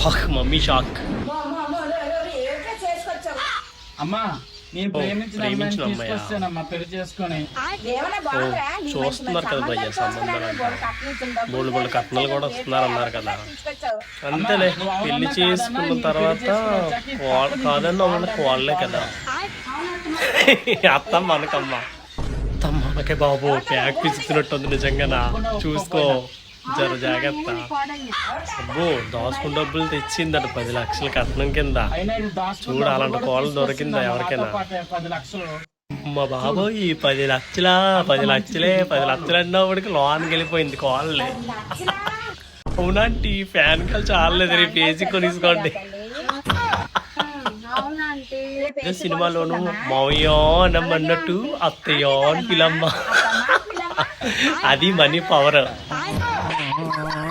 Shock mummy shock. అమ్మా నేను ప్రేమించిన ప్రేమించిన అమ్మాయా? పెళ్ళి చేసుకొని. చూస్తున్నారు కదా భయ్యా సంబంధాలు బోల్డ్ బోల్డ్ కట్నాలు కూడా వస్తున్నారు అన్నారు కదా. అంతేలే పెళ్ళి చేసుకున్న తర్వాత వచ్చాక ఈ వాళ్ళ కదా. అత్త మనకమ్మ అత్త మనకే బాబు ప్యాక్ పిసుకున్నట్టుంది నిజంగానా చూసుకో. జర జాగ్రత్త. అబ్బో దాచుకున్న డబ్బులు తెచ్చిందట పది లక్షలు కట్నం కింద. అయినా చూడు, అలాంటి కోళ్ళు దొరికిందా ఎవరికైనా? మా బాబు ఈ పది లక్షల పది లక్షలే పది లక్షలు అన్నప్పటికి లోన్కి వెళ్ళిపోయింది కాళ్ళే అవునంటే ఫ్యాన్ కాల్ చాలలేదు రేపు ఏసీ కొనిసుకోండి. అవునంటే ఇదే సినిమాలోను మావయ్య అన్నట్టు అత్తయ్య అని పిలమ్మ. అది మనీ పవర్. Oh.